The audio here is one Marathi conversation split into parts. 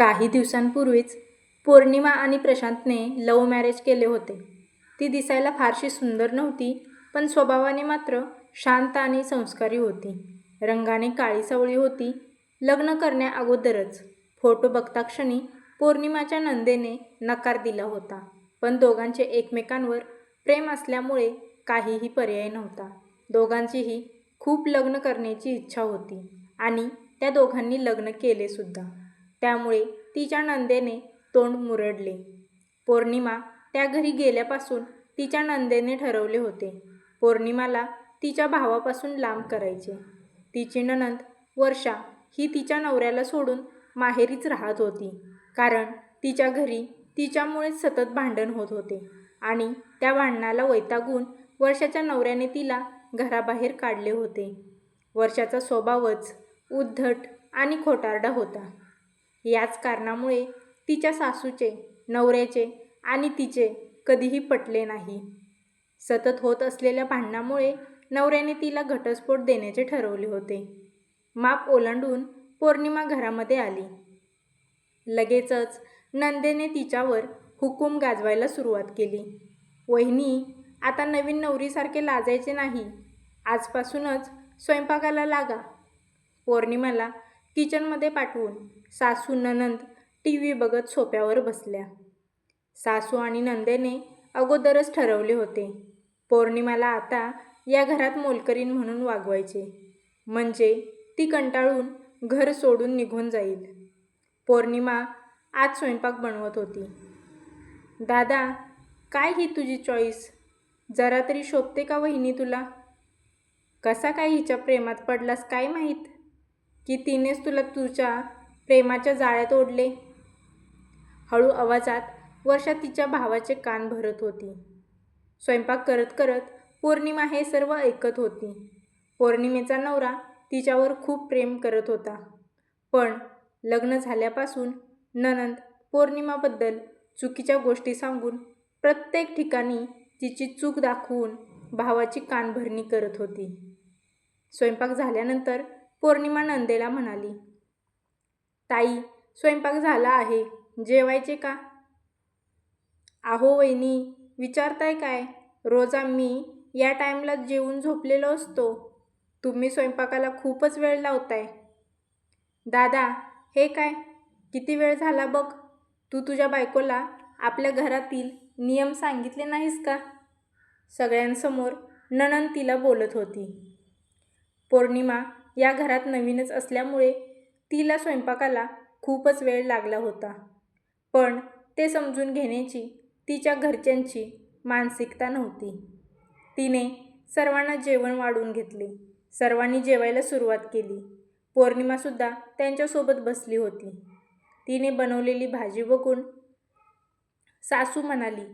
काही दिवसांपूर्वीच पौर्णिमा आणि प्रशांतने लव्ह मॅरेज केले होते. ती दिसायला फारशी सुंदर नव्हती पण स्वभावाने मात्र शांत आणि संस्कारी होती. रंगाने काळी सावळी होती. लग्न करण्याअगोदरच फोटो बघता क्षणी पौर्णिमाच्या नंदेने नकार दिला होता. पण दोघांचे एकमेकांवर प्रेम असल्यामुळे काहीही पर्याय नव्हता. दोघांचीही खूप लग्न करण्याची इच्छा होती आणि त्या दोघांनी लग्न केले सुद्धा. त्यामुळे तिच्या नंदेने तोंड मुरडले. पौर्णिमा त्या घरी गेल्यापासून तिच्या नंदेने ठरवले होते. पौर्णिमाला तिच्या भावापासून लांब करायचे. तिची ननंद वर्षा ही तिच्या नवऱ्याला सोडून माहेरीच राहत होती. कारण तिच्या घरी तिच्यामुळेच सतत भांडण होत होते आणि त्या भांडणाला वैतागून वर्षाच्या नवऱ्याने तिला घराबाहेर काढले होते. वर्षाचा स्वभावच उद्धट आणि खोटारडा होता. याच कारणामुळे तिच्या सासूचे नवऱ्याचे आणि तिचे कधीही पटले नाही. सतत होत असलेल्या भांडणामुळे नवऱ्याने तिला घटस्फोट देण्याचे ठरवले होते. माप ओलांडून पौर्णिमा घरामध्ये आली. लगेचच नंदेने तिच्यावर हुकूम गाजवायला सुरुवात केली. वहिनी आता नवीन नवरीसारखे लाजायचे नाही. आजपासूनच स्वयंपाकाला लागा. पौर्णिमाला किचनमध्ये पाठवून सासू ननंद टी व्ही बघत सोप्यावर बसल्या. सासू आणि नंदेने अगोदरच ठरवले होते पौर्णिमाला आता या घरात मोलकरीण म्हणून वागवायचे. म्हणजे ती कंटाळून घर सोडून निघून जाईल. पौर्णिमा आज स्वयंपाक बनवत होती. दादा काय ही तुझी चॉईस जरा तरी शोभते का वहिनी तुला? कसा काय हिच्या प्रेमात पडलास काय माहीत? की तिनेच तुला तुझ्या प्रेमाच्या जाळ्यात ओढले? हळू आवाजात वर्षा तिच्या भावाचे कान भरत होती. स्वयंपाक करत करत पौर्णिमा हे सर्व ऐकत होती. पौर्णिमेचा नवरा तिच्यावर खूप प्रेम करत होता. पण लग्न झाल्यापासून ननंद पौर्णिमाबद्दल चुकीच्या गोष्टी सांगून प्रत्येक ठिकाणी तिची चूक दाखवून भावाची कानभरणी करत होती. स्वयंपाक झाल्यानंतर पौर्णिमा नंदेला म्हणाली. ताई स्वयंपाक झाला आहे. जेवायचे का? आहो वहिनी विचारताय काय? रोज आम्ही या टाईमला जेवून झोपलेलो असतो. तुम्ही स्वयंपाकाला खूपच वेळ लावताय. दादा हे काय? किती वेळ झाला बघ? तू तुझ्या बायकोला आपल्या घरातील नियम सांगितले नाहीस का? सगळ्यांसमोर नणंद तिला बोलत होती. पौर्णिमा या घरात नवीनच असल्यामुळे तिला स्वयंपाकाला खूपच वेळ लागला होता. पण ते समजून घेण्याची तिच्या घरच्यांची मानसिकता नव्हती. तिने सर्वांना जेवण वाढून घेतले. सर्वांनी जेवायला सुरुवात केली. पौर्णिमासुद्धा त्यांच्यासोबत बसली होती. तिने बनवलेली भाजी बघून सासू म्हणाली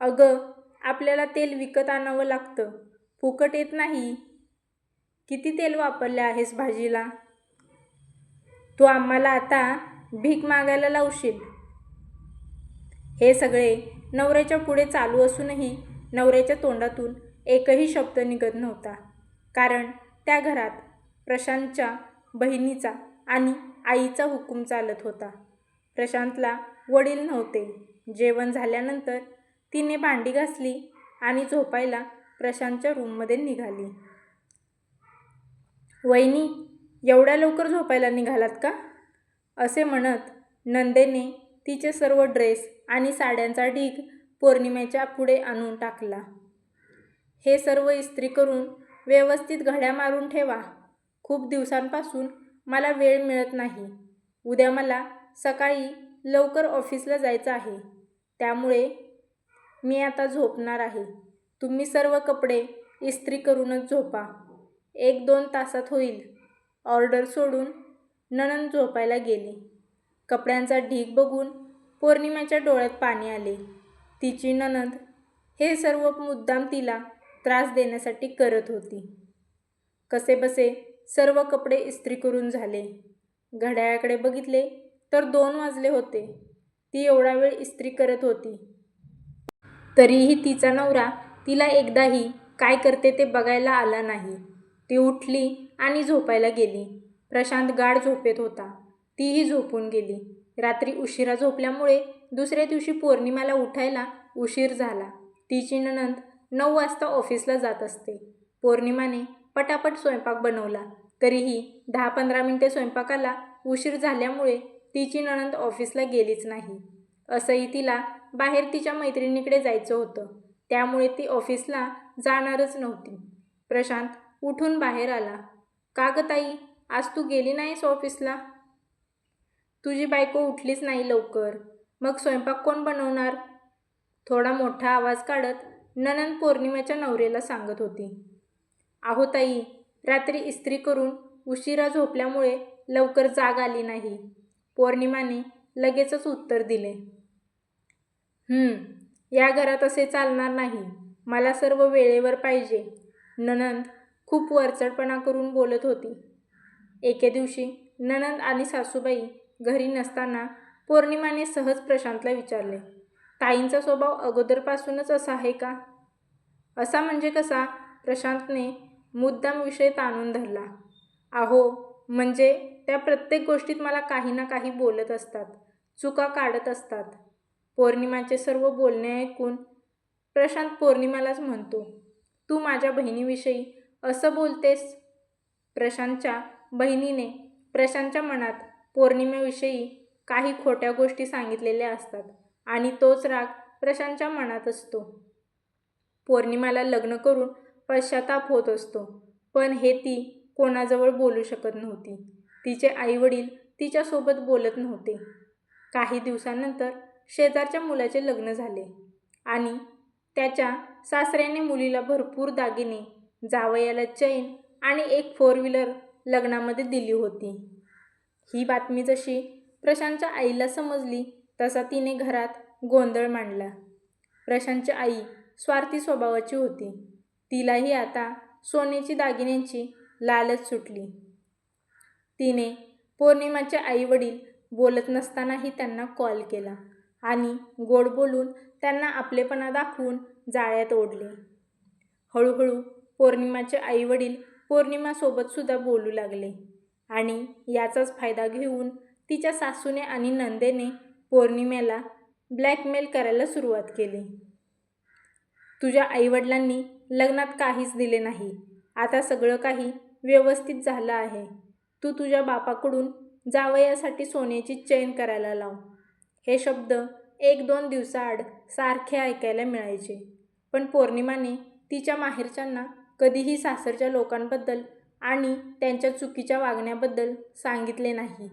अगं आपल्याला तेल विकत आणावं लागतं. फुकट येत नाही. किती तेल वापरले आहेस भाजीला? तू आम्हाला आता भीक मागायला लावशील. हे सगळे नवऱ्याच्या पुढे चालू असूनही नवऱ्याच्या तोंडातून एकही शब्द निघत नव्हता. कारण त्या घरात प्रशांतच्या बहिणीचा आणि आईचा हुकूम चालत होता. प्रशांतला वडील नव्हते. जेवण झाल्यानंतर तिने भांडी घासली आणि झोपायला प्रशांतच्या रूममध्ये निघाली. वहिनी एवढ्या लवकर झोपायला निघालात का? असे म्हणत नंदेने तिचे सर्व ड्रेस आणि साड्यांचा ढीग पौर्णिमेच्या पुढे आणून टाकला. हे सर्व इस्त्री करून व्यवस्थित घड्या मारून ठेवा. खूप दिवसांपासून मला वेळ मिळत नाही. उद्या मला सकाळी लवकर ऑफिसला जायचं आहे. त्यामुळे मी आता झोपणार आहे. तुम्ही सर्व कपडे इस्त्री करूनच झोपा. एक दोन तासात होईल. ऑर्डर सोडून नणंद झोपायला गेली. कपड्यांचा ढीग बघून पौर्णिमेच्या डोळ्यात पाणी आले. तिची नणंद हे सर्व मुद्दाम तिला त्रास देण्यासाठी करत होती. कसेबसे सर्व कपडे इस्त्री करून झाले. घड्याळाकडे बघितले तर दोन वाजले होते. ती एवढा वेळ इस्त्री करत होती. तरीही तिचा नवरा तिला एकदाही काय करते ते बघायला आला नाही. ती उठली आणि झोपायला गेली. प्रशांत गाढ झोपेत होता. तीही झोपून गेली. रात्री उशिरा झोपल्यामुळे दुसऱ्या दिवशी पौर्णिमाला उठायला उशीर झाला. तिची नणंद नऊ वाजता ऑफिसला जात असते. पौर्णिमाने पटापट स्वयंपाक बनवला. तरीही दहा पंधरा मिनिटे स्वयंपाकाला उशीर झाल्यामुळे तिची नणंद ऑफिसला गेलीच नाही. असंही तिला बाहेर तिच्या मैत्रिणीकडे जायचं होतं. त्यामुळे ती ऑफिसला जाणारच नव्हती. प्रशांत उठून बाहेर आला. का गं ताई? आज तू गेली नाहीस ऑफिसला? तुझी बायको उठलीच नाही लवकर. मग स्वयंपाक कोण बनवणार? थोडा मोठा आवाज काढत ननंद पौर्णिमेच्या नवरेला सांगत होती. आहो ताई रात्री इस्त्री करून उशिरा झोपल्यामुळे लवकर जाग आली नाही. पौर्णिमाने लगेचच उत्तर दिले. या घरात असे चालणार नाही. मला सर्व वेळेवर पाहिजे. ननंद खूप वरचढपणा करून बोलत होती. एके दिवशी ननंद आणि सासूबाई घरी नसताना पौर्णिमाने सहज प्रशांतला विचारले ताईंचा स्वभाव अगोदरपासूनच असा आहे का? असा म्हणजे कसा? प्रशांतने मुद्दाम विषय ताणून धरला. आहो म्हणजे त्या प्रत्येक गोष्टीत मला काही ना काही बोलत असतात चुका काढत असतात. पौर्णिमाचे सर्व बोलणे ऐकून प्रशांत पौर्णिमालाच म्हणतो तू माझ्या बहिणीविषयी असं बोलतेस प्रशांतच्या बहिणीने. प्रशांतच्या मनात पौर्णिमेविषयी काही खोट्या गोष्टी सांगितलेल्या असतात आणि तोच राग प्रशांतच्या मनात असतो. पौर्णिमाला लग्न करून पश्चाताप होत असतो पण हे ती कोणाजवळ बोलू शकत नव्हती. तिचे आईवडील तिच्यासोबत बोलत नव्हते. काही दिवसानंतर शेजारच्या मुलाचे लग्न झाले आणि त्याच्या सासऱ्याने मुलीला भरपूर दागिने जावयाला चैन आणि एक फोर व्हीलर लग्नामध्ये दिली होती. ही बातमी जशी प्रशांतच्या आईला समजली तसा तिने घरात गोंधळ मांडला. प्रशांतची आई स्वार्थी स्वभावाची होती. तिलाही आता सोन्याची दागिन्यांची लालच सुटली. तिने पौर्णिमाचे आईवडील बोलत नसतानाही त्यांना कॉल केला आणि गोड बोलून त्यांना आपलेपणा दाखवून जाळ्यात ओढले. हळूहळू पौर्णिमाचे आईवडील पौर्णिमासोबतसुद्धा बोलू लागले. आणि याचाच फायदा घेऊन तिच्या सासूने आणि नंदेने पौर्णिमेला ब्लॅकमेल करायला सुरुवात केली. तुझ्या आईवडिलांनी लग्नात काहीच दिले नाही. आता सगळं काही व्यवस्थित झालं आहे. तू तुझ्या बापाकडून जावयासाठी सोन्याची चैन करायला लाव. हे शब्द एक दोन दिवसाआड सारखे ऐकायला मिळायचे. पण पौर्णिमाने तिच्या माहेरच्यांना कधीही सासरच्या लोकांबद्दल आणि त्यांच्या चुकीच्या वागण्याबद्दल सांगितले नाही.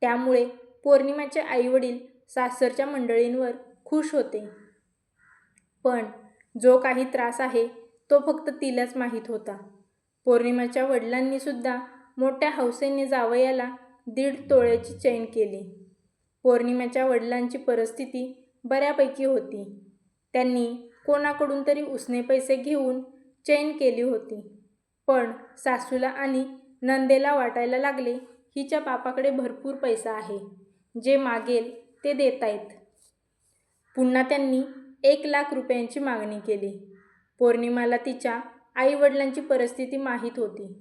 त्यामुळे पौर्णिमाचे आईवडील सासरच्या मंडळींवर खुश होते. पण जो काही त्रास आहे तो फक्त तिलाच माहीत होता. पौर्णिमाच्या वडिलांनीसुद्धा मोठ्या हौसेने जावयाला दीड तोळ्याची चैन केली. पौर्णिमाच्या वडिलांची परिस्थिती बऱ्यापैकी होती. त्यांनी कोणाकडून तरी उसने पैसे घेऊन चैन केली होती. पण सासूला आणि नंदेला वाटायला लागले हिच्या बापाकडे भरपूर पैसा आहे. जे मागेल ते देतायत. पुन्हा त्यांनी एक लाख रुपयांची मागणी केली. पौर्णिमाला तिच्या आईवडिलांची परिस्थिती माहीत होती.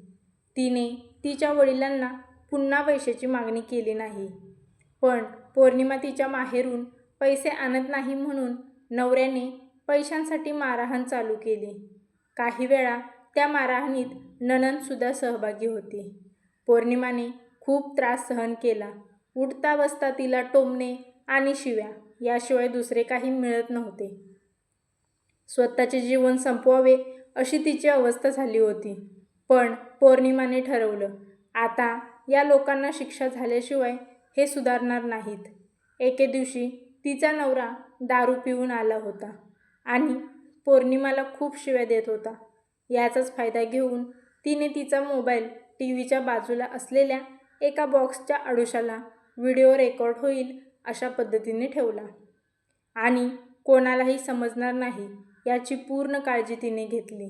तिने तिच्या वडिलांना पुन्हा पैशाची मागणी केली नाही. पण पौर्णिमा तिच्या माहेरून पैसे आणत नाही म्हणून नवऱ्याने पैशांसाठी मारहाण चालू केली. काही वेळा त्या मारहाणीत ननंदसुद्धा सहभागी होती. पौर्णिमाने खूप त्रास सहन केला. उठता बसता तिला टोमणे आणि शिव्या याशिवाय दुसरे काही मिळत नव्हते. स्वतःचे जीवन संपवावे अशी तिची अवस्था झाली होती. पण पौर्णिमाने ठरवलं आता या लोकांना शिक्षा झाल्याशिवाय हे सुधारणार नाहीत. एके दिवशी तिचा नवरा दारू पिऊन आला होता आणि पौर्णिमाला खूप शिव्या देत होता. याचाच फायदा घेऊन तिने तिचा मोबाईल टी व्हीच्या बाजूला असलेल्या एका बॉक्सच्या आडुशाला व्हिडिओ रेकॉर्ड होईल अशा पद्धतीने ठेवला. आणि कोणालाही समजणार नाही याची पूर्ण काळजी तिने घेतली.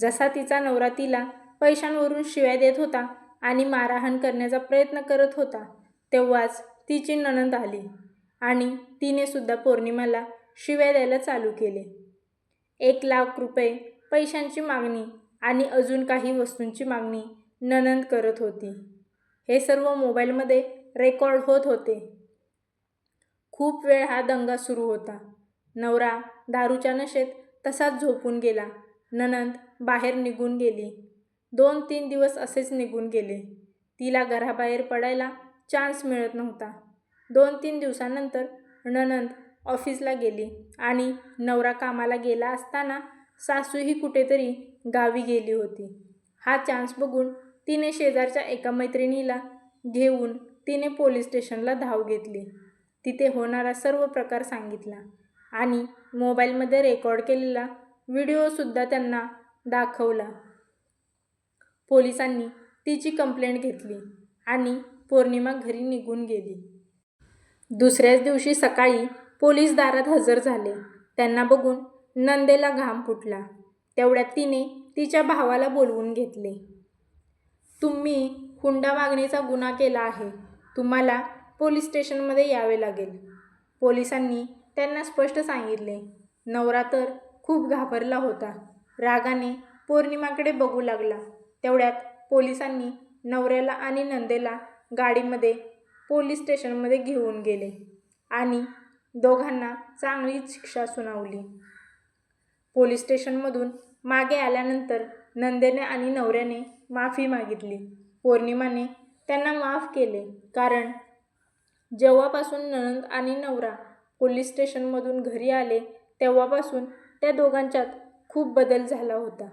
जसा तिचा नवरा तिला पैशांवरून शिव्या देत होता आणि मारहाण करण्याचा प्रयत्न करत होता तेव्हाच तिची नणंद आली आणि तिने सुद्धा पौर्णिमाला शिव्या द्यायला चालू केले. एक लाख रुपये पैशांची मागणी आणि अजून काही वस्तूंची मागणी ननंद करत होती. हे सर्व मोबाईलमध्ये रेकॉर्ड होत होते. खूप वेळ हा दंगा सुरू होता. नवरा दारूच्या नशेत तसाच झोपून गेला. ननंद बाहेर निघून गेली. दोन तीन दिवस असेच निघून गेले. तिला घराबाहेर पडायला चान्स मिळत नव्हता. दोन तीन दिवसानंतर ननंद ऑफिसला गेली आणि नवरा कामाला गेला असताना सासूही कुठेतरी गावी गेली होती. हा चान्स बघून तिने शेजारच्या एका मैत्रिणीला घेऊन तिने पोलीस स्टेशनला धाव घेतली. तिथे होणारा सर्व प्रकार सांगितला आणि मोबाईलमध्ये रेकॉर्ड केलेला व्हिडिओसुद्धा त्यांना दाखवला. पोलिसांनी तिची कंप्लेंट घेतली आणि पौर्णिमा घरी निघून गेली. दुसऱ्याच दिवशी सकाळी पोलीस दारात हजर झाले. त्यांना बघून नंदेला घाम फुटला. तेवढ्यात तिने तिच्या भावाला बोलवून घेतले. तुम्ही हुंडा मागणीचा गुन्हा केला आहे. तुम्हाला पोलीस स्टेशनमध्ये यावे लागेल. पोलिसांनी त्यांना स्पष्ट सांगितले. नवरा तर खूप घाबरला होता. रागाने पौर्णिमाकडे बघू लागला. तेवढ्यात पोलिसांनी नवऱ्याला आणि नंदेला गाडीमध्ये पोलीस स्टेशनमध्ये घेऊन गेले आणि दोघांना चांगलीच शिक्षा सुनावली. पोलीस स्टेशनमधून मागे आल्यानंतर नंदेने आणि नवऱ्याने माफी मागितली. पौर्णिमाने त्यांना माफ केले. कारण जेव्हापासून ननंद आणि नवरा पोलीस स्टेशनमधून घरी आले तेव्हापासून त्या दोघांच्यात खूप बदल झाला होता.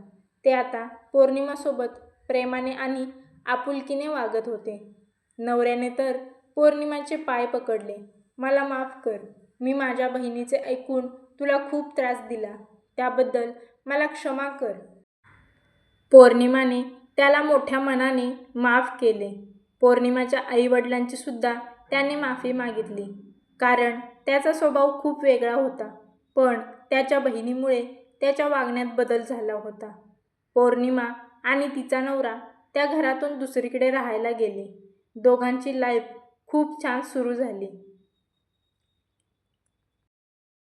ते आता पौर्णिमासोबत प्रेमाने आणि आपुलकीने वागत होते. नवऱ्याने तर पौर्णिमाचे पाय पकडले. मला माफ कर. मी माझ्या बहिणीचे ऐकून तुला खूप त्रास दिला. त्याबद्दल मला क्षमा कर. पौर्णिमाने त्याला मोठ्या मनाने माफ केले. पौर्णिमाच्या आईवडिलांची सुद्धा त्याने माफी मागितली. कारण त्याचा स्वभाव खूप वेगळा होता. पण त्याच्या बहिणीमुळे त्याच्या वागण्यात बदल झाला होता. पौर्णिमा आणि तिचा नवरा त्या घरातून दुसरीकडे राहायला गेले. दोघांची लाईफ खूप छान सुरू झाली.